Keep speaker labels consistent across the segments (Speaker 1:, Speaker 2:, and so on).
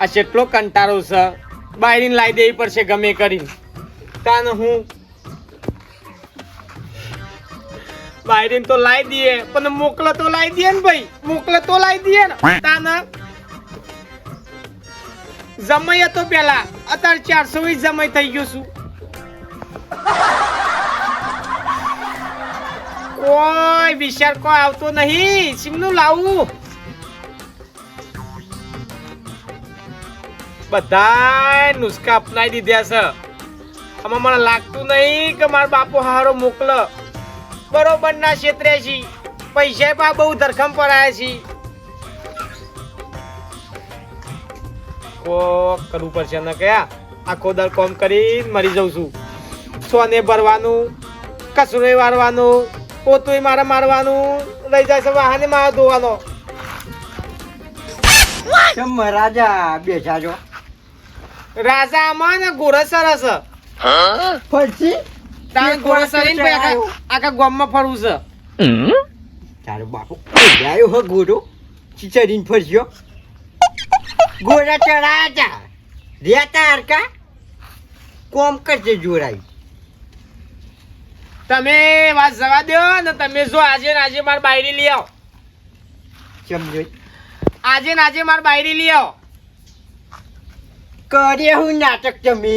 Speaker 1: આ કેટલો કંટાળો છે બાયરીને લાવી દેવી પડશે ગમે કરીને. તાન હું? બાયરીને તો લાવી દઈએ પણ મોકલે તો લાવી દઈએ ને ભાઈ. મોકલે તો લાવી દઈએ ને. તાન? જમાઈ હતો પેલા અત્યારે ચારસો વીસ જમાઈ થઈ ગયું છું. કોઈ વિચાર કોઈ આવતો નહીં. સિમનું લાવું. બધા નુસ્ખા અપનાવી દીધા છે. આમાં મને લાગતું નહીં કે મારો બાપુ હારો મોકલ. બરોબર ના ક્ષેત્રે છી. પૈસા પા બહુ ધરખમ પડાયા છી. કોક કરવું પડશે ને કયા આખો દર કોમ કરીને મરી જાઉં છું. સોને ભરવાનું કસરોય વારવાનું પોતું મારે મારવાનું, લઈ જાય છે વાહને મારે ધોવાનો.
Speaker 2: મહારાજા છો
Speaker 1: રાજા આમાં ને ગોરસર સરસ.
Speaker 2: પછી
Speaker 1: તારે ગોરા સરીને પછી આખા ગોમ ગામમાં ફરવું છે.
Speaker 2: તારો બાપુ આવ્યો હ ગોરો ચીચડીને ફરજો ગોરા ચડાતા રેતા હરકા કોમ કરજે જોરાઈ
Speaker 1: તમે વાત જવા દો ને તમે જો આજે ને આજે માર બાયરી લઈ આવો.
Speaker 2: સમજો
Speaker 1: આજે ને આજે માર બાયરી લઈ આવો.
Speaker 2: કરે હું નાટક તમે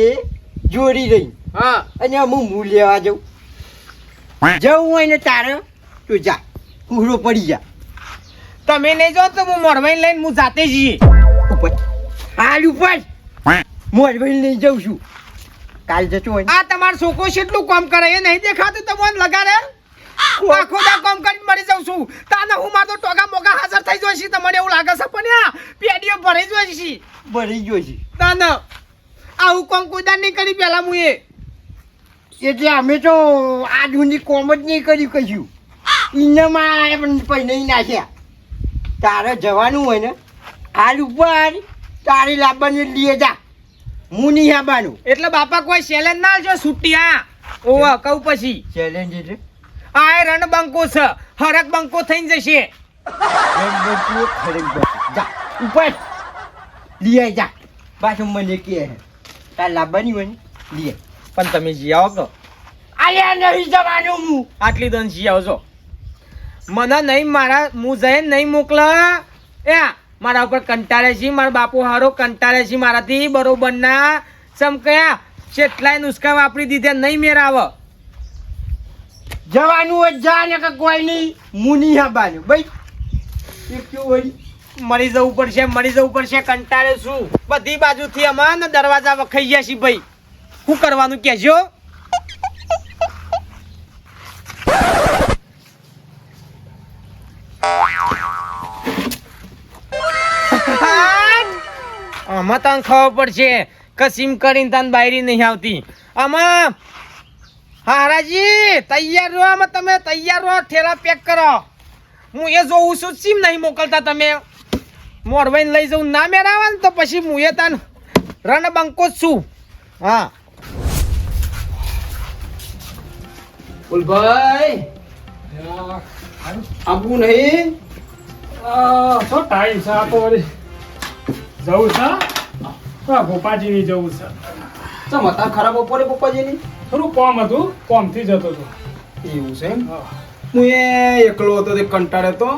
Speaker 2: જોડી રહી
Speaker 1: હા.
Speaker 2: અને હું મૂળ લેવા જાઉં. જવું હોય ને તારે તું જા. કુહરો પડી જા.
Speaker 1: તમે નહીં જો તો હું મોરવાઈ લઈને હું જાતે જઈએ.
Speaker 2: ઉપર. હાલ ઉપર. મોરભાઈ લઈ જાઉં છું. કાલ જતો હોય
Speaker 1: આ તમારો છોકરો કેટલું કામ કરે એ નહીં દેખાતું તમને લગાડે. આખો દા કામ કરીને મરી જાઉં છું. તાને હું મારો ટોગા મોગા હાજર થઈ જોઈશ. તમને એવું લાગે છે પણ આ પેડીઓ ભરાઈ જોઈશ.
Speaker 2: ભરી છે
Speaker 1: તાને આવું કોમ કોઈ નહીં કરી પેલા હું એ
Speaker 2: એટલે અમે તો આજ સુધી કોમ જ નહીં કર્યું કહ્યું ઇનામાં પણ નહીં નાખ્યા. તારે જવાનું હોય ને હાલ ઉપર તારી લાવવાની લીએ જા. હું નહીં આવવાનું
Speaker 1: એટલે બાપા કોઈ ચેલેન્જ ના જો છૂટી હા. ઓવા કહું પછી.
Speaker 2: ચેલેન્જ એટલે?
Speaker 1: આ એ રણ છે. હરક બંકો થઈને જશે.
Speaker 2: જા ઉપર. લીએ જા. પાછું મને કે તાર લાવવાની હોય ને લીએ
Speaker 1: પણ તમે જી આવો તો.
Speaker 2: આયા નહીં જવાનું. હું
Speaker 1: આટલી દન જી આવજો. મને નહીં મારા હું જઈને નહીં મોકલા. એ મારા ઉપર કંટાળે છે મારા બાપુ હારો કંટાળે છે મારાથી બરોબર ના. ચમકયા કેટલાય નુસ્ખા વાપરી દીધા નહીં મેર આવે
Speaker 2: જવાનું હોય જા, ને કે કોઈ નહીં. મુની આવવાનું ભાઈ
Speaker 1: મરી જવું પડશે, મરી જવું પડશે, કંટાળે શું બધી બાજુથી અમાને દરવાજા વખાઈ ગયા છે ભાઈ. શું કરવાનું કહેજો? આમાં તને ખબર પડશે, કસીમ કરીને તને બાયરી નહીં આવતી. આમાં હારાજી તૈયાર રહો આમાં તમે તૈયાર રહો ઠેલા પેક કરો. હું એ જોઉં છું સીમ નહીં મોકલતા તમે. મોરવાઈને લઈ જવું ના મેળાવા ને તો પછી હું એ તાન રણ બંકો જ છું. હા.
Speaker 3: ફૂલભાઈ. આપવું નહીં?
Speaker 4: શું ટાઈમ છે આપો વળી? જવું છે? હા ભોપાજીની જવું છે.
Speaker 3: ચમ ખરાબ બપોરે પપ્પાજીની?
Speaker 4: થોડું કોમ હતું કોમથી જતો હતો.
Speaker 3: એવું છે એમ? હું. એ એકલો હતો તે કંટાળે તો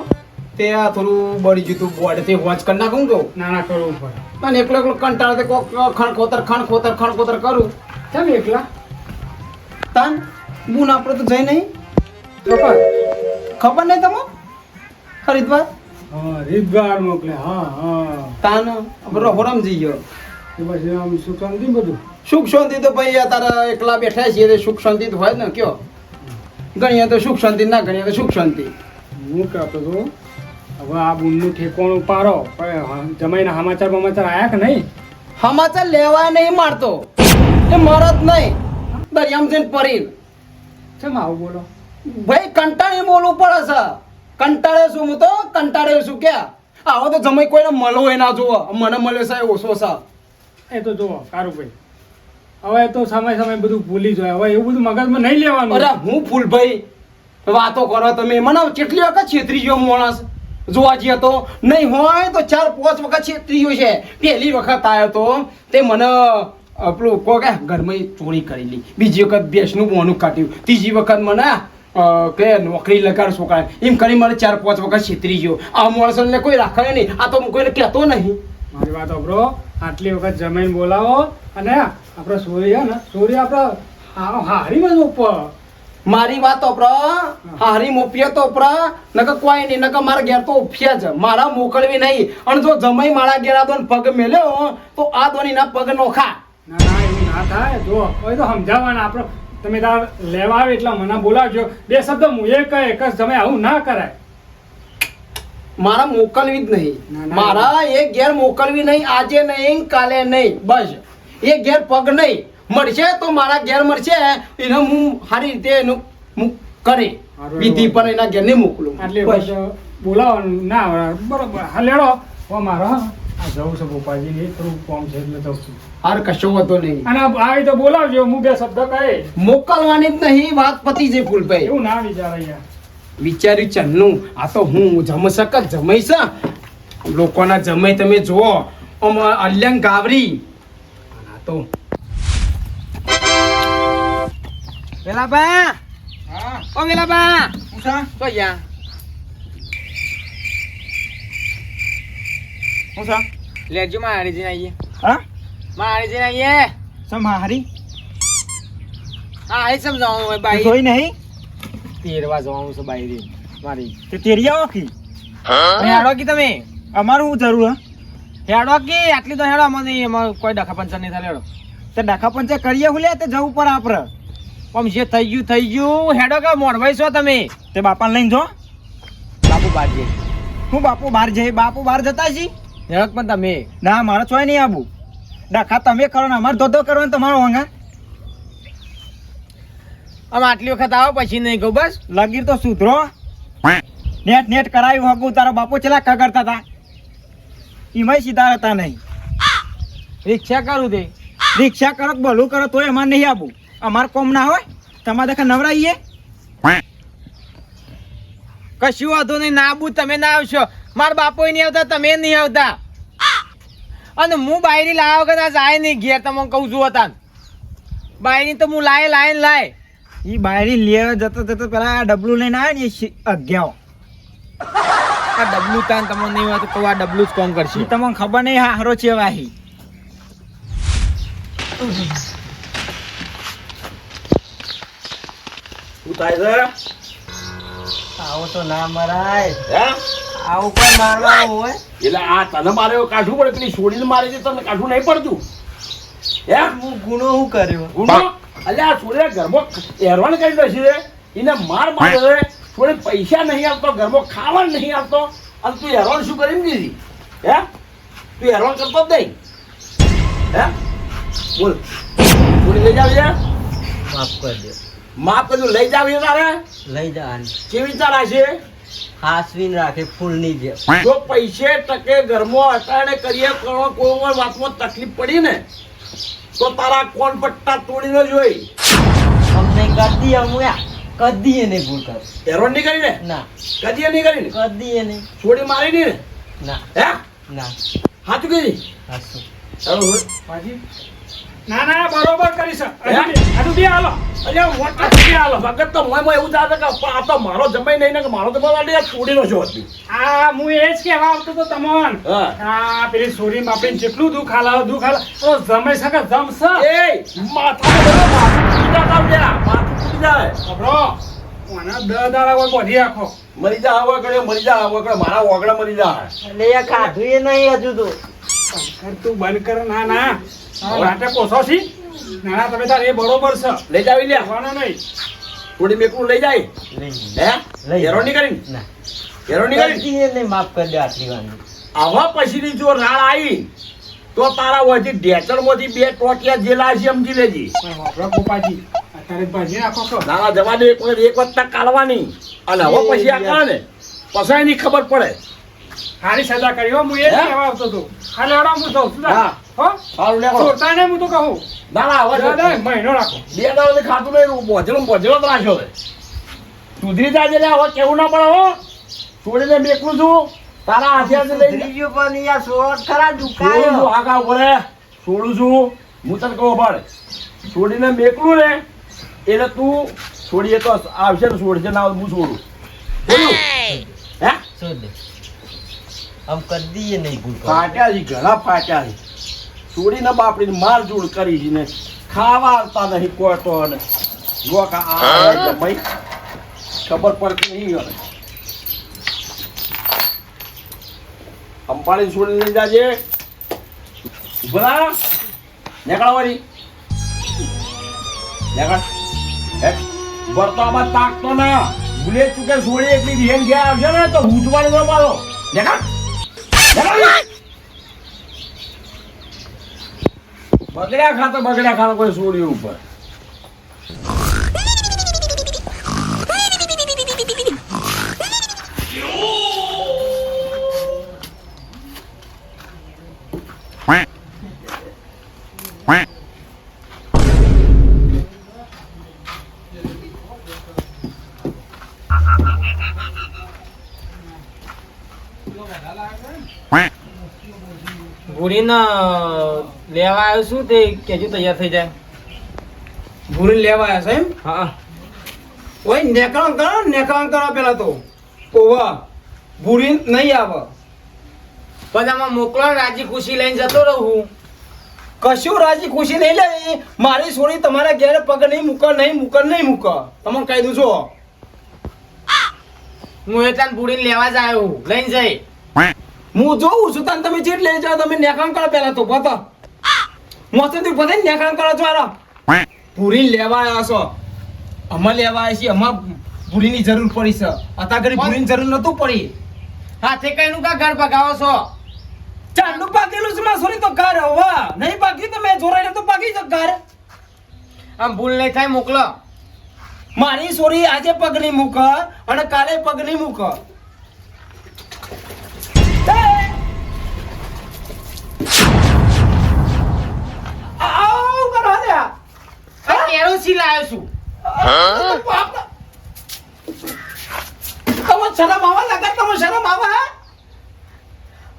Speaker 3: તે આ થોડું બળી જતું હતું બોર્ડ તે વોચ કરી નાખું કહું
Speaker 4: નાના કરવું પડે.
Speaker 3: અને એકલો એકલો કંટાળો તે કોક ખણ ખોતર ખણ ખોતર ખણ ખોતર કરું.
Speaker 4: કેમ એકલા?
Speaker 3: તાન બુન આપણે તો જઈ નહીં.
Speaker 4: ખબર
Speaker 3: ખબર નહીં તમે? હરિદ્વાર?
Speaker 4: હા રીતગાર મોકલે હા હા.
Speaker 3: તાન આપણે હોરમ જઈ ગયો.
Speaker 4: એ પછી આમ શું સમજી બધું?
Speaker 3: સુખ શાંતિ તો ભાઈ તારા એકલા બેઠા છીએ એટલે સુખ શાંતિ તો હોય ને કયો? ગણીએ તો સુખ શાંતિ ના ગણીએ તો સુખ શાંતિ.
Speaker 4: હું કહેતો હતો હવે આ બુનનું ઠેકોણું પારો જમાઈના સમાચાર બમાચાર આયા કે નહીં?
Speaker 3: સમાચાર લેવા નહીં મારતો. એ મરત નહીં. દરિયામ જઈને પરી
Speaker 4: કેમ આવું બોલો?
Speaker 3: ભાઈ કંટાળી બોલવું પડે છે. કંટાળે શું હું તો કંટાળે શું ક્યાં આવો તો જમાઈ કોઈને મળો એ ના જુઓ. મને મળ્યો સાહેબ ઓછો છે
Speaker 4: એ તો જુઓ કારુભાઈ. હવે તો સમય સમય બધું ભૂલી જાય. હવે એવું બધું મગજમાં નહીં લેવાનું.
Speaker 3: અરે હું ફૂલભાઈ વાતો કરો તમે. મને કેટલી વખત છેતરી ગયો માણસ જોવા જઈએ તો. નહીં હોય તો ચાર પાંચ વખત છેતરીયો છે. પહેલી વખત આવ્યો તો તે મને આપણું કહો કે ઘરમાં ચોરી કરેલી બીજી વખત ભેંસનું બોનું કાઢ્યું. ત્રીજી વખત મને કે નોકરી લગાડ છોકરા એમ કરી મને ચાર પાંચ વખત છેતરી ગયો આ માણસોને કોઈ રાખે નહીં. આ તો હું કોઈને કહેતો નહીં.
Speaker 4: મારી વાત આટલી વખત જમીન બોલાવો અને આપણે સોરી હે ને સોરી આપણે હા- હારીમાં જ ઉપર
Speaker 3: મારી વાત ઓપર હારી મોપીએ તો ઓપર નક કોઈ નહીં નક મારા ઘેર તો ઉફ્યા જ. મારા મોકલવી નહીં. અને જો જમાઈ મારા ઘેર આ દોન પગ મેલ્યો તો આ દોનીના પગ નોખા.
Speaker 4: ના ના એવું ના થાય. જો હવે તો સમજાવવાના આપણે તમે તાર લેવા આવે એટલે મને બોલાવજો. બે શબ્દ હું એ કહે કે તમે આવું ના કરાય.
Speaker 3: મારા મોકલવી જ નહીં.
Speaker 4: ના, ના.
Speaker 3: મારા એ ઘેર મોકલવી નહીં આજે નહીં કાલે નહીં. બસ. એ ઘેર પગ નહીં. મળશે તો મારા ઘેર મળશે. એને હું સારી રીતે એનું કરે. વિધિ પર એના ઘેર નહીં મોકલું બસ.
Speaker 4: ના બરોબર. હા લેડો. હો મારો આ જવું છે ભોપાજી થોડું કોમ છે એટલે જઉં છું.
Speaker 3: હાર કશો વાંધો નહીં.
Speaker 4: અને આવી તો બોલાવજો. હું બે શબ્દ કહે
Speaker 3: મોકલવાની જ નહીં. વાત પતી છે ફૂલભાઈ.
Speaker 4: એવું ના વિચાર યાર.
Speaker 3: વિચાર્યું ચન્નું આ તો હું જમ સક જમાઈ લોકોના જમાઈ તમે જુઓ. અલ્યંગ ગાવરી. તો
Speaker 1: વેલા બા ઓ વેલા બા
Speaker 2: પૂછા
Speaker 1: તો યા
Speaker 2: પૂછા
Speaker 1: લેજો મારી જઈને આવીએ
Speaker 2: હા
Speaker 1: મારી જઈને આવીએ
Speaker 2: સમ હારી
Speaker 1: હા એ સમજાવું હોય બાઈ
Speaker 2: કોઈ નહીં
Speaker 1: તેરવા જવાનું છે બાઈ રે મારી
Speaker 2: તે તેરી આવો કી
Speaker 1: આડો કે તમે
Speaker 2: અમારું હું જરૂર હે
Speaker 1: હેડો કે આટલી તો હેડો અમને એમાં કોઈ ડખા પંચર નહીં થાય હેડો.
Speaker 2: તે ડખા પંચે કરીએ હું લે તે જવું પર આપણે
Speaker 1: પણ જે થઈ ગયું થઈ ગયું. હેડો કે મોડભાઈ છો તમે.
Speaker 2: તે બાપાને લઈને જો.
Speaker 1: બાપુ બહાર જઈ
Speaker 2: હું બાપુ બહાર જઈ બાપુ બહાર જતા છી.
Speaker 1: હેડો પણ તમે.
Speaker 2: ના મારે છો નહીં આબુ. ડખા તમે કરો ને અમારે ધોધો કરો ને તમારો વાંગા
Speaker 1: આમ આટલી વખત આવો પછી નહીં કહું બસ.
Speaker 2: લગીર તો સુધરો. નેટ નેટ કરાવ્યું હગું તારો બાપુ ચલા કગરતા હતા? એમાંય સીધા હતા નહીં.
Speaker 1: રિક્ષા કરું તે
Speaker 2: રિક્ષા કરો ભલું કરો તોય અમારે નહીં આવું અમારે કોમ ના હોય, તમારે દેખા નવરાઈએ.
Speaker 1: કશું વાંધો નહીં, ના આબુ તમે ના આવશો. મારા બાપો નહીં આવતા, તમે નહીં આવતા. અને હું બાયરી લાવ્યા વગર જાય નહીં ઘેર તમે કહું છું હતા બાયરી તો હું લાય લાય લાય.
Speaker 2: એ બાયરી લેવા જતો જતો પેલા ડબલું લઈને આવે ને, એ અગિયાર.
Speaker 1: આ ડબલું તાન તમને નહીં હોય તો કહું આ ડબલું જ કોમ કરશે?
Speaker 2: તમને ખબર નહીં હારો છે વાહી.
Speaker 3: શું થાય છે?
Speaker 2: આવો તો ના મરાય.
Speaker 3: હે?
Speaker 2: આવું પણ મારવા હોય?
Speaker 3: એટલે આ તને મારે કાઢવું પડે પેલી છોડીને મારે છે તને કાઢવું નહીં પડતું. હે?
Speaker 2: હું ગુનો શું કર્યો?
Speaker 3: ગુનો? અલ્યા આ છોડીને ઘરમાં હેરવાન કરી દે છે એને માર મારે છોડી પૈસા નહીં આવતો ઘરમાં ખાવા નહીં આવતો. અને તું હેરાન શું કરીને દીધી હે? તું હેરાન કરતો જ નહીં. હે? બોલ. થોડી લઈ જાવ
Speaker 2: માફ કરી દે.
Speaker 3: માફ કરજો. લઈ જાવ છે તારે.
Speaker 2: લઈ જવાની.
Speaker 3: કેવી ચાલે છે
Speaker 2: હાસવીન રાખે ફૂલની જે
Speaker 3: જો પૈસે ટકે ઘરમાં અટાણે કરીએ કરો કોઈ વાતમાં તકલીફ પડી ને તો તારા કોણ પટ્ટા તોડીને જોઈ?
Speaker 2: અમને કદી અમુયા. કદી એ નહીં ભૂલ કર
Speaker 3: હેરોન નહીં કરીને
Speaker 2: ના?
Speaker 3: કદીએ નહીં કરીને
Speaker 2: કદી એ નહીં
Speaker 3: છોડી મારી નહીં ને?
Speaker 2: ના.
Speaker 3: હે?
Speaker 2: ના.
Speaker 3: હાચું કીધી?
Speaker 2: હાસુ
Speaker 3: ચાલો હવે.
Speaker 4: ના ના બરોબર કરી છે.
Speaker 3: હે?
Speaker 4: હજુ બે હાલો.
Speaker 3: અલ્યા મોટા થઈ હાલો. ભગત તો મોયમાં એવું થાય કે આ તો મારો જમાઈ નહીં ને કે મારો તો બધા છોડીનો છો હતી
Speaker 4: આ હું એ જ કહેવા આવતો તો તમોન. આ પેલી સોરી બાપડીને જેટલું દુઃખ હાલા દુઃખ હાલા. તો જમે શકે જમશે.
Speaker 3: એ માથા માથું જાય તારું ત્યાં. માથું ફૂટી જાય.
Speaker 4: ખબરો આના દ દાડા કોઈ બોધી રાખો
Speaker 3: મરી જા કરે મરી જા કરે મારા ઓગળા મરી જાય
Speaker 2: એટલે કાઢું એ નહીં હજુ તો.
Speaker 4: કર તું બંધ કર. ના ના. નાટક ઓછો છી? ના ના તમે તાર એ બરોબર છે.
Speaker 3: લઈ જાવી લે
Speaker 4: નહીં.
Speaker 3: થોડી મેકલું લઈ જાય. હે?
Speaker 2: લઈ
Speaker 3: હેરો નહીં કરીને
Speaker 2: ના.
Speaker 3: હેરો
Speaker 2: માફ કરી દે આટલી
Speaker 3: આવા પછીની જો રાળ આવી તો તારા વચ્ચે ઢેચણમાંથી બે ટોટિયા જેલા છે સમજી લેજી.
Speaker 4: ગોપાજી અત્યારે ભાજી નાખો છો.
Speaker 3: નાના જવા દે એક વખત એક વખત કાઢવાની અને હવે પછી આ ને પછી એની ખબર પડે.
Speaker 4: સારી સજા કરી હો હું એ? કહેવા આવતો હતો ખાલી હડો હું સૌ છું
Speaker 3: હા.
Speaker 4: હો?
Speaker 3: સારું લે
Speaker 4: છોડતા ને હું તો કહું.
Speaker 3: ના ના હવે
Speaker 4: દાદા મહિનો રાખો.
Speaker 3: બે દાડાથી ખાતું નહીં બોજલો બોજલો જ રાખ્યો હવે સુધરી જાય એટલે હવે કેવું ના પડે હો? છોડીને મેકલું છું. તારા હાથે
Speaker 2: લઈ લીજો પણ યાર છોડ ખરા
Speaker 3: છોડું છું આગા ઉપર છોડું છું. હું તને કહું પાડે છોડીને મેકલું ને એટલે તું છોડીએ તો આવશે ને છોડશે ના આવે હું છોડું. બોલું હે?
Speaker 2: છોડ દે. આમ કરી દઈએ નહીં ભૂલ
Speaker 3: ફાટ્યા છે ઘણા ફાટ્યા છે છોડીને બાપડીને માર જોડ કરી છે ને ખાવા આવતા નહીં કોટો ને જો કા આ ભાઈ ખબર પડતી નહીં હવે અંબાણી છોડી લઈ જાજે. ભલા નીકળો વળી. નીકળ. તાકતો ના. ભૂલે ચૂકે છોડી એટલી બેન ગયા આવશે ને તો હૂંચવાડી દો મારો. નીકળ. બગડ્યા ખાતો બગડ્યા ખાતો કોઈ છોડ્યું ઉપર.
Speaker 1: ભૂરીને લેવા આવ્યો છું તે કેજો તૈયાર થઈ જાય.
Speaker 3: ભૂરી લેવા આવ્યા છે એમ?
Speaker 1: હા.
Speaker 3: ઓય નેકળણ કરો નેકળણ કરો પેલા તો. ઓવા ભૂરી નહીં આવે.
Speaker 1: બધામાં મોકલો ને રાજી ખુશી લઈને જતો રહું.
Speaker 3: કશું રાજી ખુશી નહીં લે મારી છોડી તમારા ઘેર પગ નહીં મૂક નહીં મૂક નહીં મૂક. તમે કહી દઉં છો.
Speaker 1: હું એ તને ભૂરીને લેવા જ આવ્યો. લઈને જઈ.
Speaker 3: હું જોઉં છું તને તમે જેટ લઈ જાઓ તમે નેકળણ કરો પેલા તો પતો મોસેથી પતે નેકળણ કરો છો આરા ભૂરી લેવા આવ્યા છો. અમે લેવા આવ્યા છીએ. અમાર પૂરીની જરૂર પડી છે. અત્યારે ઘડી પૂરીની જરૂર નતું પડી.
Speaker 1: હાથે કઈનું કા ઘર પગાવો છો?
Speaker 3: ચાંદુ પાકેલું છે માં સોરી તો ઘર હવે. નહીં પાકી તો મેં જોરાઈ તો પાકી જ ઘર.
Speaker 1: આમ ભૂલ નહીં થાય મોકલો.
Speaker 3: મારી સોરી આજે પગની મૂક અને કાલે પગની મૂક આવ કરો લ્યા
Speaker 1: આ લાવ્યો છું.
Speaker 3: તમે શરમ આવા લગા તમે શરમ આવા?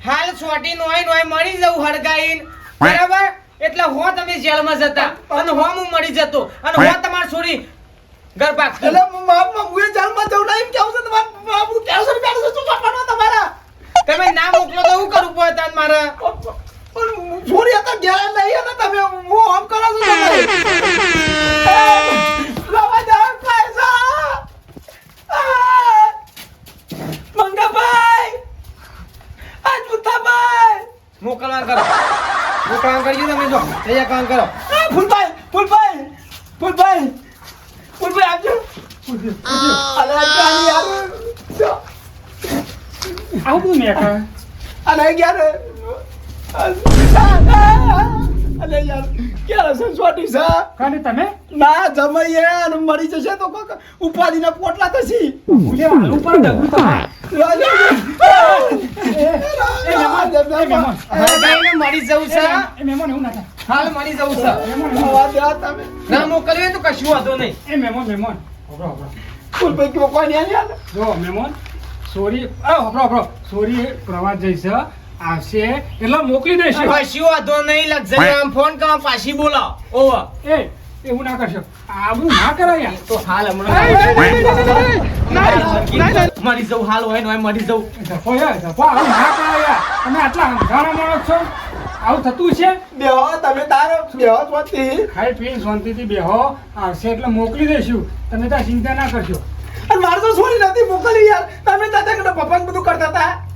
Speaker 1: હાલ છોટી નોય નોય મળી જવું હડગાઈન બરાબર? એટલે હો તમે જેલમાં જતા. અને હો હું મળી જતો. અને હો તમાર છોડી ઘર પાક
Speaker 3: એટલે બાપ મુએ જેલમાં જવું નહીં કેવું છે તમારા? બાપુ કેવું છે બેઠું છું? શું તમારા?
Speaker 1: તમે ના મોકલો તો હું કરું પડે તાન મારે
Speaker 3: પણ તો ઘેર નહીં અને તમે હું આમ કરો છો તમે? લાવા દે પૈસા આ! મંગાભાઈ. આજ મુથાભાઈ
Speaker 1: મોકલવાનું કરો? મોકલવાનું કરજો તમે જો. તૈયાર કામ કરો.
Speaker 3: ફૂલભાઈ ફૂલભાઈ ફૂલભાઈ ફૂલભાઈ યાર
Speaker 4: આવું બધું
Speaker 3: અરે યાર અલે યાર ક્યારે છે
Speaker 4: તમે?
Speaker 3: ના જમાઈએ અને મરી જશે તો કોક ઉપાધિના પોટલા થશી
Speaker 4: ભૂલે હાલું ડગલું તો
Speaker 1: હડગાઈને મળી જવું છે.
Speaker 4: એ એવું ના થાય.
Speaker 1: હાલ મળી જવું છે.
Speaker 4: મહેમાન એવું
Speaker 1: ના મોકલ્યું તો કશું વાંધો નહીં.
Speaker 4: એ મહેમાન મહેમાન હોભળો હોભળો.
Speaker 3: ફૂલભાઈ કેવો કોઈ નહીં
Speaker 4: જો મહેમાન સોરી હોભળો હોભળો. સોરી પ્રવાસ જઈશ આવશે એટલે મોકલી દઈશું
Speaker 1: કશું વાંધો નહીં લક્ઝરી આમ ફોન કરો પાછી બોલો ઓવર
Speaker 4: એ એવું ના કરશો આવું ના કરાય
Speaker 1: તો હાલ હમણાં મરી જવું હાલ હોય ને મરી જવું
Speaker 4: ધફો યાર ધફો આવું ના કરાય તમે આટલા અંધારા માણસ છો આવું થતું છે
Speaker 3: બેહો તમે તારો બેહો શાંતિ
Speaker 4: ખાઈ પીને શાંતિથી બેહો આવશે એટલે મોકલી દઈશું તમે ત્યાં ચિંતા ના કરશો
Speaker 3: અને મારે તો છોડી નથી મોકલી યાર તમે કને પપ્પા બધું કરતા હતા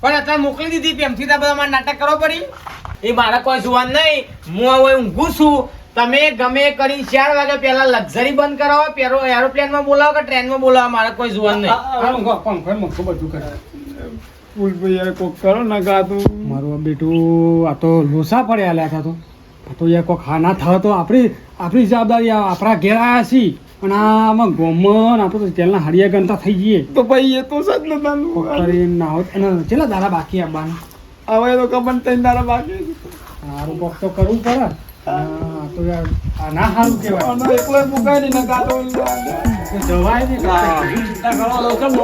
Speaker 1: પણ અત્યારે મોકલી દીધી પ્રેમથી ત્યાં બધા મારે નાટક કરવો પડી. એ મારે કોઈ જોવાનું નહીં. હું હવે ઊંઘું છું. તમે ગમે કરી ચાર વાગે પહેલા લક્ઝરી બંધ કરાવો પેલો એરોપ્લેનમાં બોલાવો કે ટ્રેનમાં બોલાવો મારે કોઈ જોવાનું નહીં.
Speaker 4: પંખો બધું કરે
Speaker 3: ફૂલભાઈ કોક કરો ના તું
Speaker 4: મારું બેટું આ તો લોસા પડ્યા આલ્યા તો આ તો યાર કોઈ ખાના થયો તો આપણી આપણી જવાબદારી આપણા ઘેર આવ્યા છીએ. અને આમાં ગોમન આપણે તો તેલના હળિયા ગંતા થઈ જઈએ.
Speaker 3: તો ભાઈ એ તો સજ નતા
Speaker 4: કરીને ના હોત અને ચેલા દાડા બાકી આવવાના
Speaker 3: હવે તો કમન તઈ તારા બાકી
Speaker 4: સારું કોક તો કરવું પડે. તો યાર આ ના સારું કહેવાય.
Speaker 5: એકલો મુકાય નહીં ને ગાતો
Speaker 4: જવાય નહીં.
Speaker 5: ચિંતા કરો તો કેમ કહો?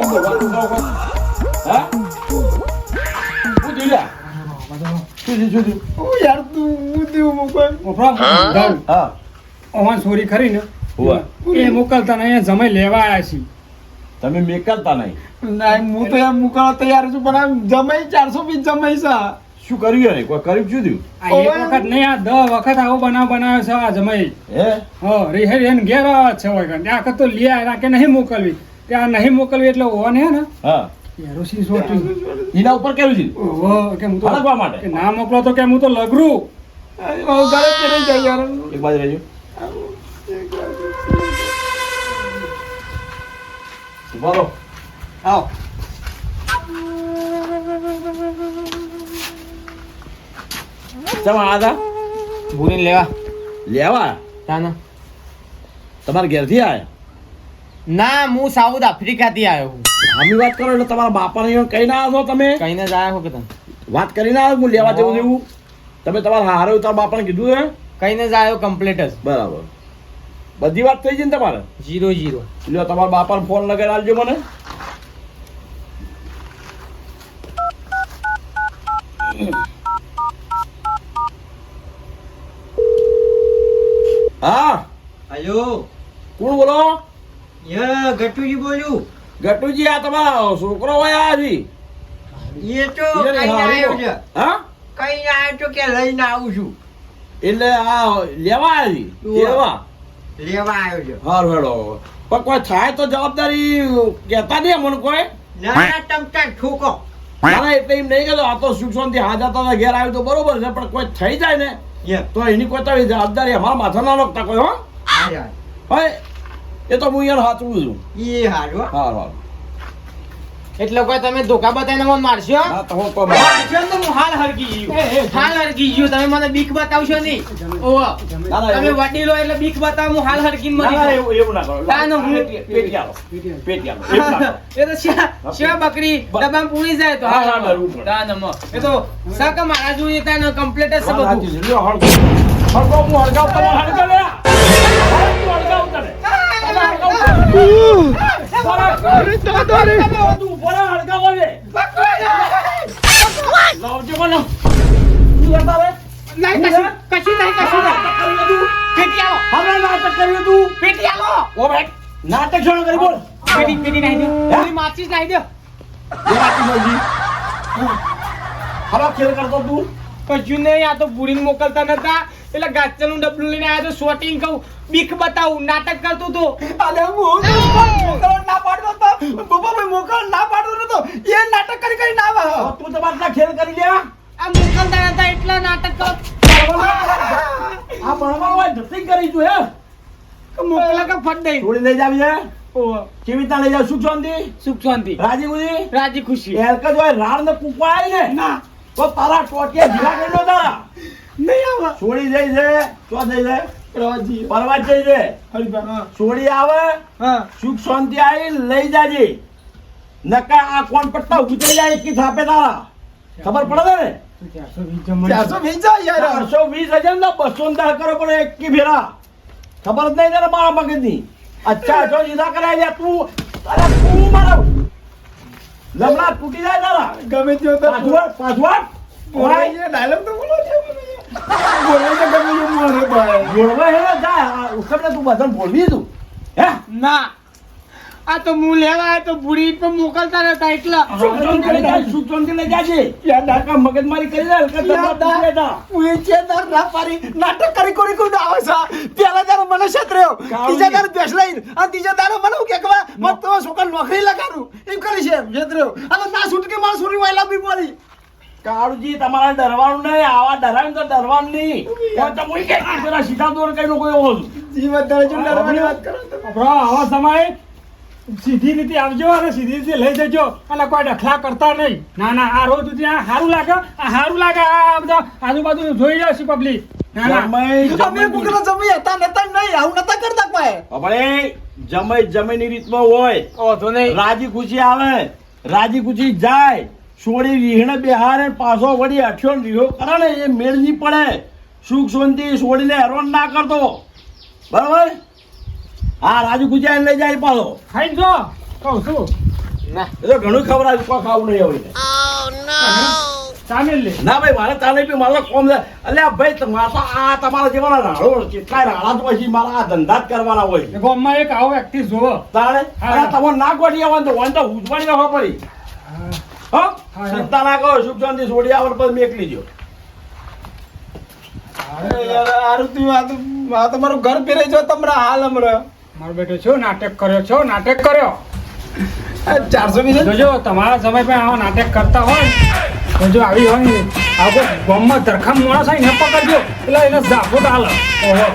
Speaker 5: હા? શું થયું,
Speaker 3: ઓ યાર તું હું દેવું મુકાય
Speaker 5: હા.
Speaker 4: ઓવાન સોરી ખરી ને. એ મોકલતા નહીં જમાઈ લેવા આવ્યા છીએ
Speaker 5: તમે મેકલતા નહીં.
Speaker 3: ના હું તો એમ મોકલવા તૈયાર છું પણ આમ જમાઈ ચારસો વીસ જમાઈ છે.
Speaker 5: શું કર્યું એને? કોઈ કર્યું શું થયું?
Speaker 4: આ એક વખત નહીં આ દસ વખત આવો બનાવ બનાવ્યો છે આ જમાઈ.
Speaker 5: હે?
Speaker 4: હો રે એને ઘેર આવે છે હોય ત્યાં આખા તો લઈ આવ્યા કે નહીં મોકલવી. ત્યાં નહીં મોકલવી એટલે ઓવાને હે ને?
Speaker 5: હા.
Speaker 4: એરોસી સોટ્યું
Speaker 5: એના ઉપર કેવું છે?
Speaker 4: ઓહો કે હું તો
Speaker 5: માટે?
Speaker 4: ના મોકલો તો કે હું તો લગરું
Speaker 3: જાય યાર.
Speaker 5: એક બાજુ રહેજો. રહો.
Speaker 3: આવો.
Speaker 5: ચમ આ હતા
Speaker 1: ભૂરીને લેવા.
Speaker 5: લેવા?
Speaker 1: તાના.
Speaker 5: તમારા ઘેરથી આવ્યા
Speaker 1: ના હું સાઉથ આફ્રિકાથી આવ્યો હું.
Speaker 5: આમી વાત કરો એટલે તમારા બાપાને કઈ ના આવ્યો તમે?
Speaker 1: કઈને જ આવ્યો કે તમે
Speaker 5: વાત કરીને આવ્યો હું લેવા જેવું જેવું તમે તમારા હારે તારા બાપાને કીધું હે?
Speaker 1: કઈ જ આવ્યો કમ્પ્લીટ જ.
Speaker 5: બરાબર. બધી વાત થઈ છે ને તમારે?
Speaker 1: જીરો જીરો
Speaker 5: લ્યો તમારા બાપાને ફોન લગાવી આલજો મને. હા?
Speaker 3: હલો
Speaker 5: કોણ બોલો?
Speaker 3: યા ગટુજી બોલું.
Speaker 5: ગટુજી આ તમારો છોકરો હોય આ હજી
Speaker 3: એ તો કઈ આવ્યો છે?
Speaker 5: હા?
Speaker 3: કઈ આવ્યો તો કે લઈને આવું છું.
Speaker 5: એટલે આ લેવા આવી લેવા?
Speaker 3: લેવા આવ્યો છે.
Speaker 5: હારું હેડો પણ કોઈ થાય તો જવાબદારી કહેતા નહીં મને કોઈ?
Speaker 3: ના ના તમ ઠોકો.
Speaker 5: ના ના, એટલે એમ નહીં કહેતો આ તો સુખ શાંતિ હાજર હતા ઘેર આવ્યું તો બરોબર છે પણ કોઈ થઈ જાય ને તો એની કોઈ તો જવાબદારી અમારા માથા ના લખતા કોઈ હો? એ તો હું યાર સાચવું છું.
Speaker 3: એ હારો
Speaker 5: હારું હારું.
Speaker 1: એટલે કોઈ તમે ધોકા બતાવીને મને મારશો
Speaker 5: તો હું
Speaker 1: હાલ હરકી ગયું હાલ હરકી ગયું તમે મને બીક બતાવશો નહીં ઓહો તમે વડીલો એટલે બીક બતાવો હું હાલ હરગીને
Speaker 5: ના,
Speaker 1: મરી.
Speaker 5: એવું એવું ના કરો
Speaker 1: તાનો હું-
Speaker 5: પેટી પેટી.
Speaker 1: એ તો શા શા બકરી ડબ્બામાં પૂરી જાય તો
Speaker 5: હા, હા.
Speaker 1: તાનો. એ તો શાક મારા જોઈએ તાનો કમ્પ્લીટ છે બધું.
Speaker 5: લ્યો, હળગો. હળગો, હું હળગાવું, તમે હળગો લે. હળગાવું તને. તમે હળગાવું. નાટક શોનો કરી બોલ.
Speaker 1: પેટી પેટી નાખી દો થોડી માચીસ નાખી દો
Speaker 5: એ વાતની મરજી. હવે ખેલ કરતો તું
Speaker 1: કશું નહીં આ તો ભૂરીને મોકલતા નતા. એટલે ગાચરનું ડબલું લઈને આવ્યો તો શોટિંગ કહું. બીક બતાવું નાટક કરતું તો.
Speaker 3: અરે હું મોકલવા ના પાડતો તો બાબા ભાઈ મોકલવા ના પાડતો નતો એ નાટક કરી કરી ના આવે.
Speaker 5: તું તો બાટલા ખેલ કરી લે
Speaker 1: આ મોકલતા નતા એટલા નાટક કરો.
Speaker 5: આ ભણવા હોય ધતિંગ કરી તું હે.
Speaker 1: કે મોકલા કે ફટ દઈ.
Speaker 5: થોડી લઈ જાવી હે. કેવી લઈ જાવ? સુખ શાંતિ?
Speaker 1: સુખ શાંતિ.
Speaker 5: રાજી ખુશી?
Speaker 1: રાજી ખુશી.
Speaker 5: એલક જ હોય રાડ ને કુપાય આવી ને?
Speaker 3: ના.
Speaker 5: તો તારા ટોટિયા જીવા કરી લો તારા.
Speaker 3: નહીં આવે.
Speaker 5: છોડી જઈ છે તો જઈ છે?
Speaker 3: રાજી.
Speaker 5: પરવા જઈ છે? છોડી આવે સુખ શાંતિ આવી લઈ જાજે. નકા આ કોણ પટ્ટા ઉતરી જાય એકી થાપે તારા. ખબર પડે ને
Speaker 4: ચારસો વીસ
Speaker 3: જાય
Speaker 5: ચારસો વીસ હજાર ને બસો ને દસ કરો પડે એકી ફેરા ખબર જ નહીં તારે મારા મગજની અચ્છા જો સીધા તું. અરે તું મારા લમણા તૂટી જાય તારા.
Speaker 3: ગમે તે તો
Speaker 5: પાછું પાછું
Speaker 3: બોલાય ડાયલોગ તો બોલો છે બોલાય તો ગમે મારે
Speaker 5: બોલવા હેલા ને જા. ઉખમને તું બધા બોલવી તું હે?
Speaker 1: ના. આ તો હું લેવા તો ભૂરી પર મોકલતા રહેતા એટલા.
Speaker 5: લઈ જાજે યાર ડાકા મગજમારી કરી દે
Speaker 3: ના પારી નાટક કરી કરી કોઈ આવે છે? પેલા તારો મને છત્ર્યો ત્રીજા તારો બેસ લઈને અને ત્રીજા તારો મને હું કે કવા મત તો છોકરા નોકરી લગાડું. એમ કરી છે છત્ર્યો અને ના છૂટકે માર સુરી વાયલા બી મળી
Speaker 5: કાળુજી તમારે ડરવાનું નહીં. આવા ડરાવીને તો ડરવાનું નહીં. તો હું કે પેલા સીધા દોર કઈ કોઈ ઓલ.
Speaker 3: જીવન ડરજો ડરવાની વાત કરો
Speaker 4: આવા સમયે સીધી રીતે આવજો અને સીધી રીતે લઈ જજો. અને કોઈ ડખલા કરતા નહીં. ના ના આ રોજ સુધી આ સારું લાગે. આ સારું લાગે. આ બધા આજુબાજુ જોઈ જશે પબ્લિક ના ના.
Speaker 3: અમે કુકરા જમી હતા નતા નહીં? આવું નતા કરતા કોઈ?
Speaker 5: આપણે જમાઈ જમીની રીતમાં હોય.
Speaker 1: વાંધો નહીં.
Speaker 5: રાજી ખુશી આવે. રાજી ખુશી જાય. છોડી રીહણે બેહારે પાછો વળી અઠ્યો રીહો કરે ને એ મેળ નહીં પડે. સુખ શાંતિ છોડીને હેરાન ના કરતો. બરાબર? હા રાજુ ગુજરાત લઈ જાય પાડો
Speaker 4: ખાઈ જો. કહું છું.
Speaker 1: ના.
Speaker 5: એ તો ઘણું ખબર આવી કોઈ ખાવું નહીં આવે
Speaker 4: સામેલ લે.
Speaker 5: ના ભાઈ મારે તાલે બી મારે કોમ છે. અલ્યા ભાઈ તમારા તો આ તમારા જેવાના રાડો કેટલાય રાડા તો પછી મારા આ ધંધા જ કરવાના હોય.
Speaker 4: ગામમાં એક આવો વ્યક્તિ જોવો.
Speaker 5: તારે. અરે તમારે ના ગોઠી આવવાનું તો વાંધો ઉજવાણી નાખવા પડી.
Speaker 4: હા.
Speaker 5: ચિંતા ના કરો સુખ શાંતિ છોડી આવવાનું પછી મેકલી અરે
Speaker 3: યાર તું આ તો આ તમારું ઘર પહેરે જો તમારા હાલ હમણાં.
Speaker 4: મારો બેટો છો નાટક કર્યો છો નાટક કર્યો.
Speaker 3: ચારસો વીસ
Speaker 4: જોજો તમારા સમય પણ આવા નાટક કરતા હોય જોજો આવી હોય ને આવો બોમ્બમાં ધરખમ મોણસ હોય ને પકડજો. એટલે એને ઝાપો હાલ. ઓહો.